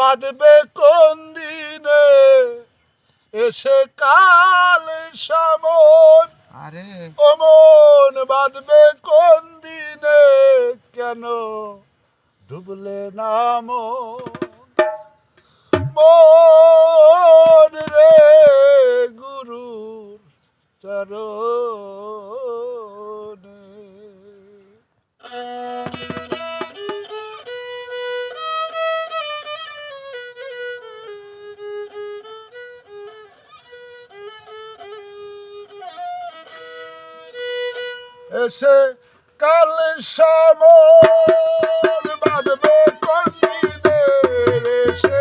বাঁধবে কোন দিনে? এসে কাল সামন। আরে। অমন বাঁধবে কোন দিনে? কেন ডুবলে নাম মন রে গুরুর চরণে। এসে কাল সমর বাঁধবে কন্দিনে এসে।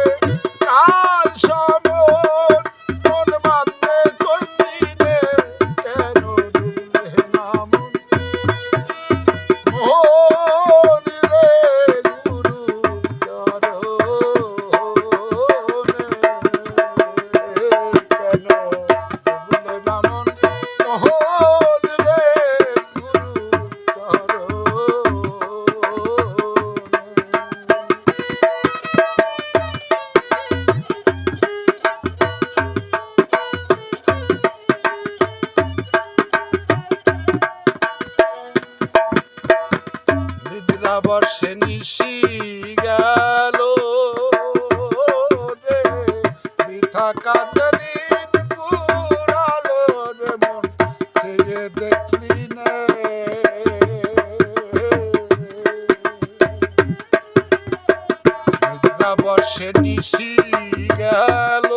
বর্ষে নিশি গেল পুরালো রে মন চেয়ে দেখলি নে। বর্ষে নিশি গেল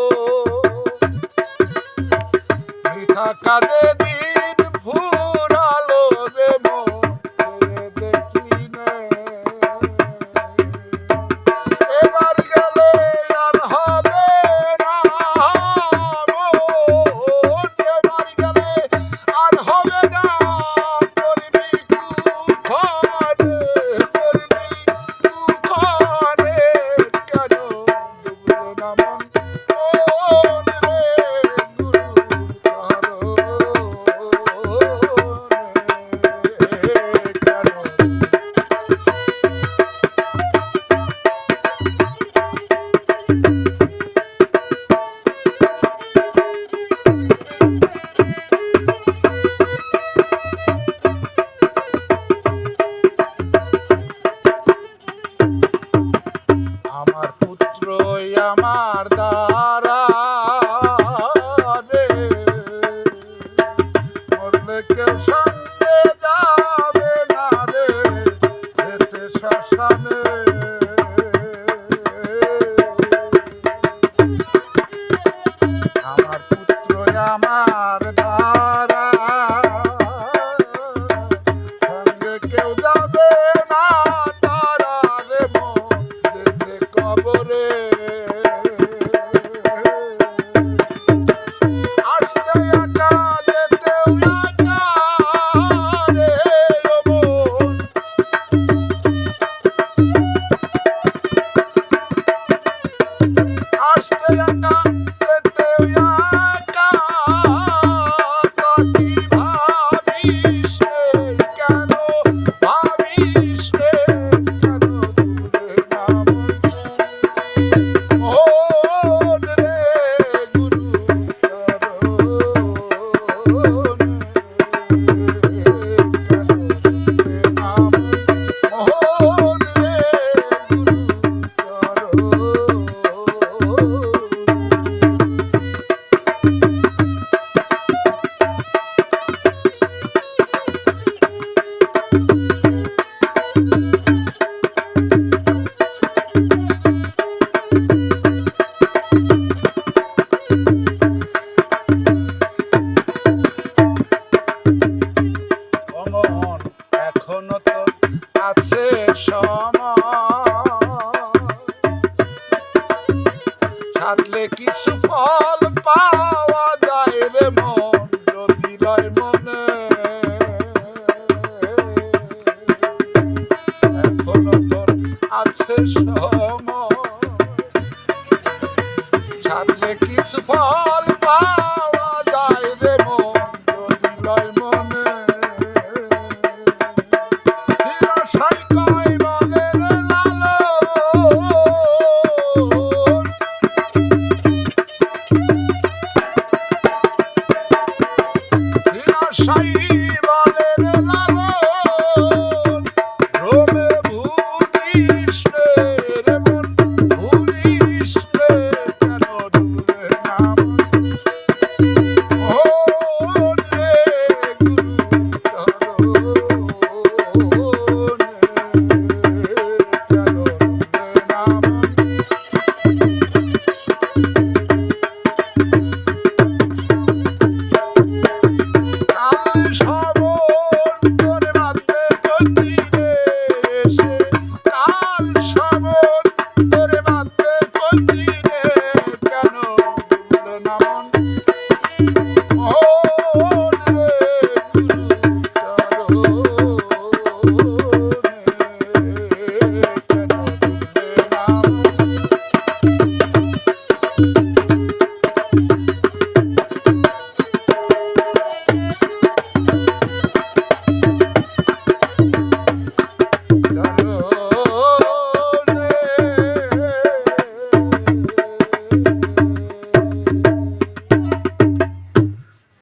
আমার দ্বারা রে। মরলে কেউ সঙ্গে যাবে না রে। যেতে শ্মশানে। আমার পুত্রই আমার দ্বারা। সঙ্গে কেউ ভাবলে কিছু ফল?